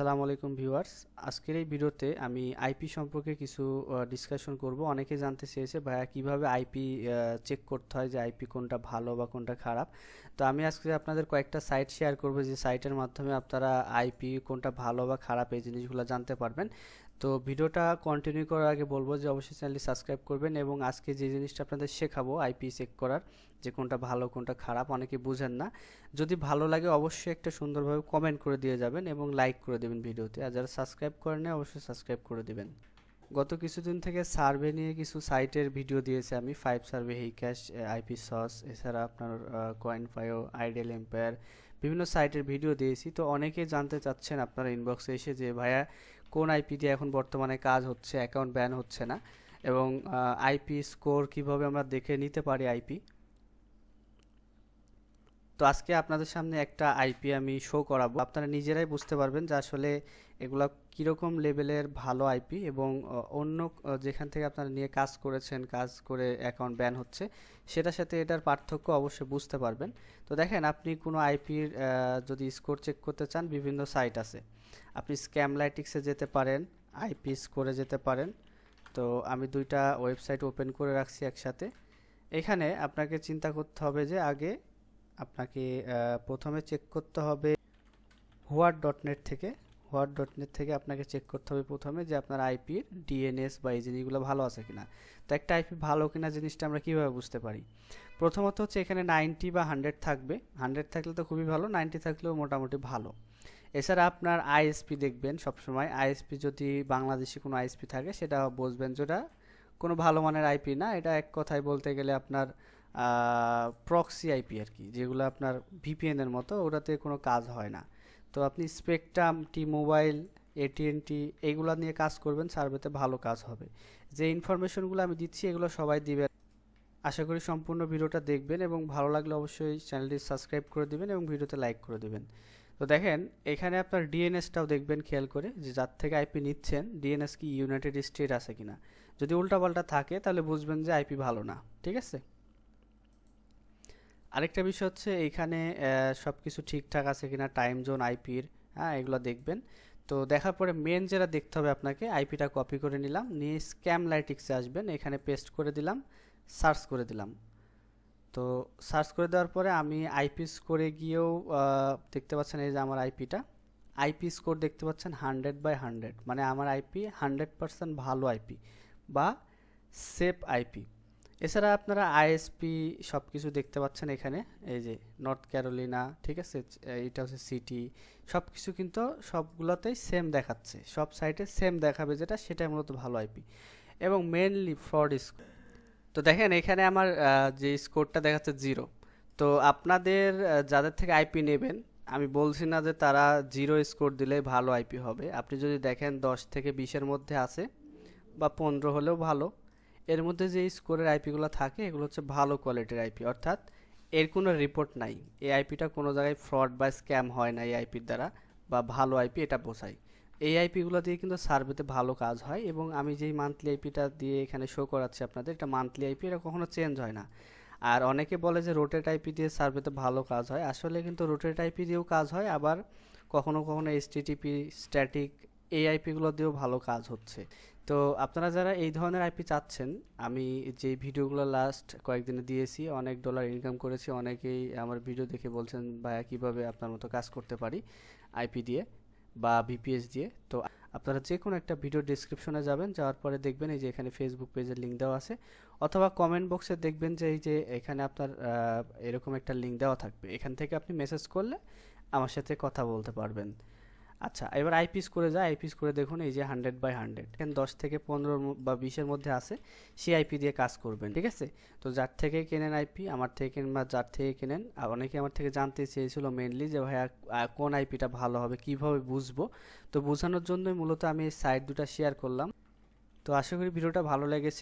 আসসালামু আলাইকুম ভিউয়ার্স। আজকের এই ভিডিওতে আমি আইপি সম্পর্কে কিছু ডিসকাশন করব। অনেকে জানতে চেয়েছে, ভাইয়া, কীভাবে আইপি চেক করতে হয় যে আইপি কোনটা ভালো বা কোনটা খারাপ? তো আমি আজকে আপনাদের কয়েকটা সাইট শেয়ার করব, যে সাইটের মাধ্যমে আপনারা আইপি কোনটা ভালো বা খারাপ এই জিনিসগুলো জানতে পারবেন। তো ভিডিওটা কন্টিনিউ করার আগে বলব যে অবশ্যই চ্যানেলটি সাবস্ক্রাইব করবেন এবং আজকে যে জিনিসটা আপনাদের শেখাবো আইপি চেক করার, যে কোনটা ভালো, কোনটা খারাপ, অনেকে বুঝেন না। যদি ভালো লাগে অবশ্যই একটা সুন্দরভাবে কমেন্ট করে দিয়ে যাবেন এবং লাইক করে দেবেন। ভিডিওতে। আর যারা সাবস্ক্রাইব করেন না অবশ্যই সাবস্ক্রাইব করে দেবেন। গত কিছুদিন থেকে সার্ভে নিয়ে কিছু সাইটের ভিডিও দিয়েছি আমি। ফাইভ সার্ভে ক্যাশ আইপি সস এছাড়া আপনার কয়েন ফাইও আইডিয়াল এম্পায়ার বিভিন্ন সাইটের ভিডিও দিয়েছি। তো অনেকে জানতে চাচ্ছেন আপনারা ইনবক্সে এসে যে, ভাইয়া, কোন আইপি দিয়ে এখন বর্তমানে কাজ হচ্ছে? অ্যাকাউন্ট ব্যান হচ্ছে না? এবং আইপি স্কোর কীভাবে আমরা দেখে নিতে পারি আইপি তো আজকে আপনাদের সামনে একটা আইপি আমি শো করাবো। আপনারা নিজেরাই বুঝতে পারবেন যে আসলে এগুলা কীরকম লেভেলের ভালো আইপি এবং অন্য যেখান থেকে আপনারা নিয়ে কাজ করেছেন, কাজ করে অ্যাকাউন্ট ব্যান হচ্ছে, সেটার সাথে এটার পার্থক্য অবশ্যই বুঝতে পারবেন। তো দেখেন, আপনি কোনো আইপির যদি স্কোর চেক করতে চান, বিভিন্ন সাইট আছে। আপনি স্ক্যামলাইটিক্সে যেতে পারেন আইপি স্কোরে যেতে পারেন। তো আমি দুইটা ওয়েবসাইট ওপেন করে রাখছি একসাথে। এখানে আপনাকে চিন্তা করতে হবে যে আগে আপনাকে প্রথমে চেক করতে হবে হোয়াট ডট নেট থেকে। হোয়াট ডট নেট থেকে আপনাকে চেক করতে হবে প্রথমে যে আপনার আইপির ডিএনএস বা এই জিনিসগুলো ভালো আছে কিনা। তো একটা আইপি ভালো কিনা জিনিসটা আমরা কীভাবে বুঝতে পারি? প্রথমত হচ্ছে এখানে নাইনটি বা হান্ড্রেড থাকবে। হান্ড্রেড থাকলে তো খুবই ভালো নাইনটি থাকলেও মোটামুটি ভালো। এছাড়া আপনার আইএসপি দেখবেন সবসময়। আইএসপি যদি বাংলাদেশি কোনো আইএসপি থাকে, সেটা বুঝবেন যেটা কোনো ভালো মানের আইপি না। এটা এক কথায় বলতে গেলে আপনার প্রক্সি আইপি আর কি, যেগুলো আপনার ভিপিএনের মতো, ওটাতে কোনো কাজ হয় না। তো আপনি স্পেকট্রাম টি মোবাইল এটিএনটি এইগুলো নিয়ে কাজ করবেন সার্ভেতে ভালো কাজ হবে। যে ইনফরমেশনগুলো আমি দিচ্ছি, এগুলো সবাই দিবেন। আশা করি সম্পূর্ণ ভিডিওটা দেখবেন এবং ভালো লাগলে অবশ্যই চ্যানেলটি সাবস্ক্রাইব করে দিবেন এবং ভিডিওতে লাইক করে দিবেন। তো দেখেন, এখানে আপনার ডিএনএসটাও দেখবেন খেয়াল করে, যে যার থেকে আইপি নিচ্ছেন ডিএনএস কি ইউনাইটেড স্টেট আছে কিনা। যদি উল্টাপাল্টা থাকে, তাহলে বুঝবেন যে আইপি ভালো না, ঠিক আছে? আরেকটা বিষয় হচ্ছে এইখানে সব কিছু ঠিকঠাক আছে কিনা টাইম জোন আইপির হ্যাঁ এগুলো দেখবেন। তো দেখার পরে মেন যেটা দেখতে হবে আপনাকে আইপিটা কপি করে নিলাম, নিয়ে স্ক্যাম লাইটিক্সে আসবেন, এখানে পেস্ট করে দিলাম সার্চ করে দিলাম। তো সার্চ করে দেওয়ার পরে আমি আইপি স্কোরে গিয়েও দেখতে পাচ্ছেন এই যে আমার আইপিটা আইপি স্কোর দেখতে পাচ্ছেন হান্ড্রেড বাই হান্ড্রেড মানে আমার আইপি হান্ড্রেড পার্সেন্ট ভালো আইপি বা সেফ আইপি এছাড়া আপনারা আইএসপি সব কিছু দেখতে পাচ্ছেন এখানে, এই যে নর্থ ক্যারোলিনা ঠিক আছে? এটা হচ্ছে সিটি সব কিছু কিন্তু সবগুলোতেই সেম দেখাচ্ছে। সব সাইটে সেম দেখাবে যেটা, সেটাই মূলত ভালো আইপি এবং মেনলি ফ্রড স্কোর তো দেখেন, এখানে আমার যে স্কোরটা দেখাচ্ছে জিরো তো আপনাদের যাদের থেকে আইপি নেবেন, আমি বলছি না যে তারা জিরো স্কোর দিলে ভালো আইপি হবে। আপনি যদি দেখেন দশ থেকে বিশের মধ্যে আছে, বা পনেরো হলেও ভালো এর মধ্যে যে স্কোরের আইপিগুলো থাকে, এগুলো হচ্ছে ভালো কোয়ালিটির আইপি অর্থাৎ এর কোনো রিপোর্ট নাই। এই আইপিটা কোনো জায়গায় ফ্রড বা স্ক্যাম হয় না এই আইপির দ্বারা বা ভালো আইপি এটা বোঝায়। এই আইপিগুলো দিয়ে কিন্তু সার্ভেতে ভালো কাজ হয় এবং আমি যেই মান্থলি আইপিটা দিয়ে এখানে শো করাচ্ছি আপনাদের, এটা মান্থলি আইপি এটা কখনো চেঞ্জ হয় না। আর অনেকে বলে যে রোটেট আইপি দিয়ে সার্ভেতে ভালো কাজ হয়। আসলে কিন্তু রোটেট আইপি দিয়েও কাজ হয়, আবার কখনো কখনো এইচটিটিপি স্ট্যাটিক এই আইপিগুলো দিয়েও ভালো কাজ হচ্ছে। তো আপনারা যারা এই ধরনের আইপি চাচ্ছেন, আমি যে ভিডিওগুলো লাস্ট কয়েকদিনে দিয়েছি, অনেক ডলার ইনকাম করেছি, অনেকেই আমার ভিডিও দেখে বলছেন, ভাইয়া, কীভাবে আপনার মতো কাজ করতে পারি আইপি দিয়ে বা ভিপিএস দিয়ে? তো আপনারা যে কোনো একটা ভিডিও ডিসক্রিপশনে যাবেন, যাওয়ার পরে দেখবেন এই যে এখানে ফেসবুক পেজের লিঙ্ক দেওয়া আছে, অথবা কমেন্ট বক্সে দেখবেন যে এই যে এখানে আপনার এরকম একটা লিঙ্ক দেওয়া থাকবে। এখান থেকে আপনি মেসেজ করলে আমার সাথে কথা বলতে পারবেন। আচ্ছা এবার আইপিস করে যায় আইপিস করে দেখুন, এই যে হান্ড্রেড বাই হান্ড্রেড কেন দশ থেকে পনেরো বা বিশের মধ্যে আছে, সেই আইপি দিয়ে কাজ করবেন, ঠিক আছে? তো যার থেকে কেনেন আইপি আমার থেকে কেনেন বা যার থেকে কেনেন, আর অনেকে আমার থেকে জানতে চেয়েছিল মেনলি যে, ভাইয়া কোন আইপিটা ভালো হবে, কীভাবে বুঝব? তো বোঝানোর জন্যই মূলত আমি সাইট দুটা শেয়ার করলাম। তো আশা করি ভিডিওটা ভালো লেগেছে।